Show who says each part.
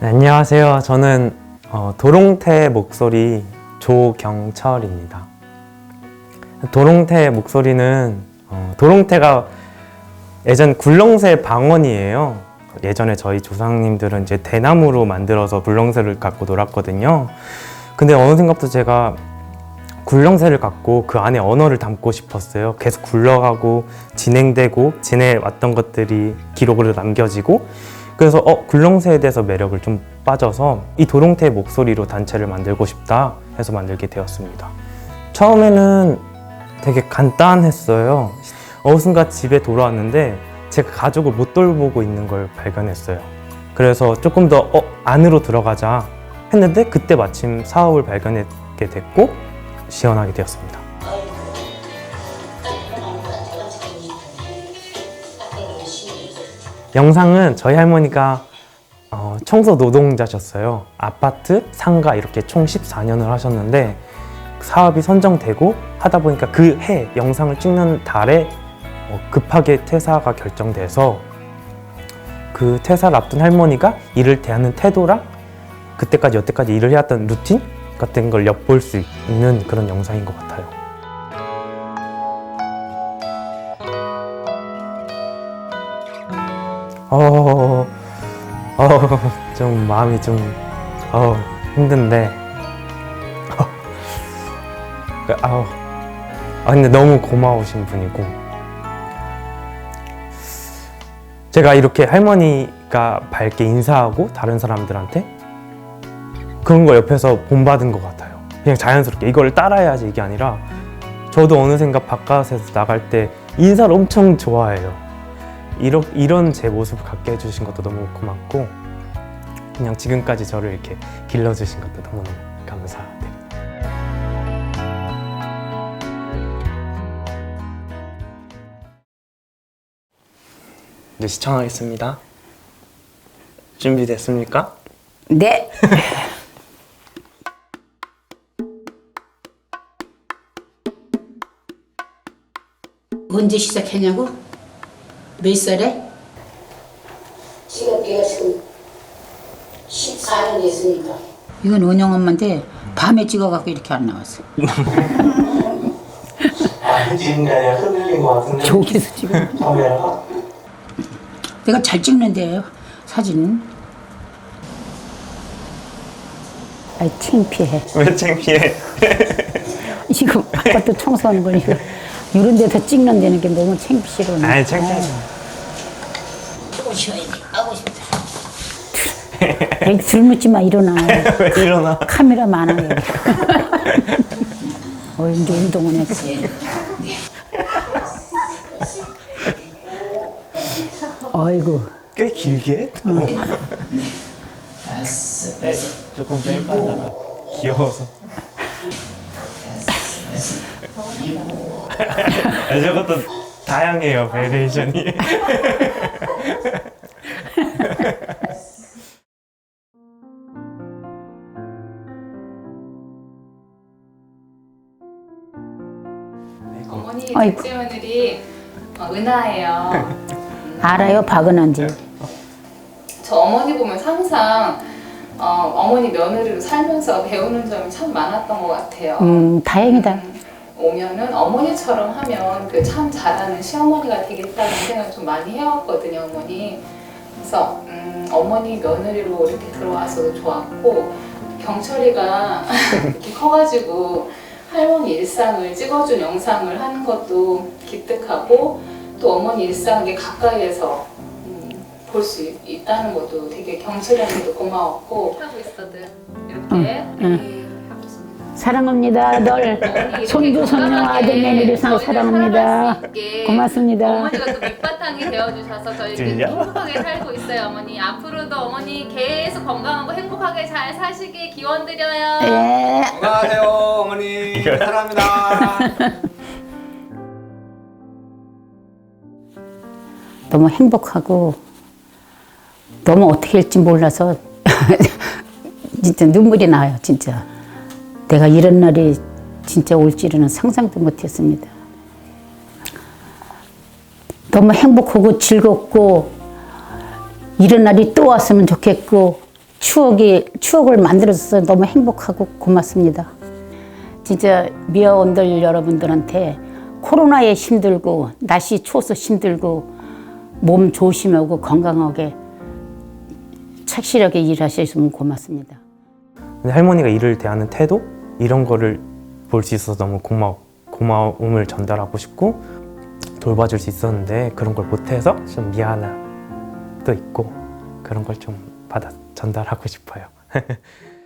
Speaker 1: 네, 안녕하세요. 저는 어, 도롱태 목소리 조경철입니다. 도롱태 목소리는 어, 도롱태가 예전 굴렁쇠 방언이에요. 예전에 저희 조상님들은 이제 대나무로 만들어서 굴렁쇠를 갖고 놀았거든요. 근데 어느샌가부터 제가 굴렁쇠를 갖고 그 안에 언어를 담고 싶었어요. 계속 굴러가고 진행되고 지내왔던 것들이 기록으로 남겨지고 그래서 어 굴렁쇠에 대해서 매력을 좀 빠져서 이 도롱태 목소리로 단체를 만들고 싶다 해서 만들게 되었습니다. 처음에는 되게 간단했어요. 어느 순간 집에 돌아왔는데 제가 가족을 못 돌보고 있는 걸 발견했어요. 그래서 조금 더 어, 안으로 들어가자 했는데 그때 마침 사업을 발견하게 됐고 시연하게 되었습니다. 영상은 저희 할머니가 어, 청소 노동자셨어요. 아파트, 상가 이렇게 총 14년을 하셨는데 사업이 선정되고 하다 보니까 그 해 영상을 찍는 달에 어, 급하게 퇴사가 결정돼서 그 퇴사를 앞둔 할머니가 일을 대하는 태도랑 그때까지 여태까지 일을 해왔던 루틴 같은 걸 엿볼 수 있는 그런 영상인 것 같아요. 어, 어, 좀 마음이 좀, 어, 힘든데, 어, 그, 아우, 아, 근데 너무 고마우신 분이고, 제가 이렇게 할머니가 밝게 인사하고 다른 사람들한테 그런 거 옆에서 본받은 것 같아요. 그냥 자연스럽게 이걸 따라야지 이게 아니라 저도 어느샌가 바깥에서 나갈 때 인사를 엄청 좋아해요. 이런, 이런 제 모습을 갖게 해주신 것도 너무 고맙고 그냥 지금까지 저를 이렇게 길러주신 것도 너무너무 감사드립니다. 이제 시청하겠습니다. 준비됐습니까?
Speaker 2: 네. 언제 시작했냐고? 몇 살에?
Speaker 3: 지금 내가 지금 14년 됐으니까
Speaker 2: 이건 은영 엄마인데 밤에 찍어갖고 이렇게 안 나왔어.
Speaker 1: 아, 지금 아니라 흔들린 것 같은데
Speaker 2: 저기서 찍어.
Speaker 1: 카메라가?
Speaker 2: 내가 잘 찍는데 사진은. 아이 창피해.
Speaker 1: 왜 창피해?
Speaker 2: 이거 아까도 청소하는 거니까 이런 데서 찍는 데는 게 너무 창피스러워.
Speaker 1: 아이 창피하지
Speaker 3: 조금 쉬어야지 하고 싶다
Speaker 2: 애 들묻지 마 일어나.
Speaker 1: 왜 일어나?
Speaker 2: 카메라 많아 여기. 어 이제 운동은 했지. 어이구.
Speaker 1: 꽤 길게? 조금 짧아다가 귀여워서 아, 저것도 다양해요 베리에이션이
Speaker 4: 어머니. 둘째 며느리 어, 은하예요.
Speaker 2: 알아요 박은한지.
Speaker 4: 저 어머니 보면 항상 어, 어머니 며느리로 살면서 배우는 점이 참 많았던 것 같아요.
Speaker 2: 음 다행이다.
Speaker 4: 음, 오면은 어머니처럼 하면 그 참 잘하는 시어머니가 되겠다는 생각을 좀 많이 해왔거든요, 어머니. 그래서 음, 어머니 며느리로 이렇게 들어와서도 좋았고 경철이가 이렇게 커가지고 할머니 일상을 찍어준 영상을 하는 것도 기특하고 또 어머니 일상을 가까이에서 음, 볼수 있다는 것도 되게 경철이한테도 고마웠고 하고 있어도 이렇게 네, 하고 있습니다.
Speaker 2: 사랑합니다. 널 손주 손녀 아들 며느리상 사랑합니다. 고맙습니다.
Speaker 4: 어머니가 또 밑바탕이 되어주셔서 저희 이렇게
Speaker 1: 진짜?
Speaker 4: 행복하게 살고 있어요, 어머니. 앞으로도 어머니 계속 건강하고 행복하게 잘 사시길 기원드려요.
Speaker 2: 예.
Speaker 5: 안녕하세요 어머니 사랑합니다
Speaker 2: 너무 행복하고 너무 어떻게 할지 몰라서 진짜 눈물이 나요, 진짜. 내가 이런 날이 진짜 올 줄은 상상도 못했습니다. 너무 행복하고 즐겁고 이런 날이 또 왔으면 좋겠고 추억이 추억을 만들어줘서 너무 행복하고 고맙습니다. 진짜 미아원들 여러분들한테 코로나에 힘들고 날씨 추워서 힘들고 몸 조심하고 건강하게 착실하게 일하셨으면 고맙습니다.
Speaker 1: 할머니가 일을 대하는 태도 이런 거를 볼 수 있어서 너무 고마워 고마움을 전달하고 싶고 돌봐줄 수 있었는데 그런 걸 못해서 좀 미안함도 있고 그런 걸 좀 받아 전달하고 싶어요.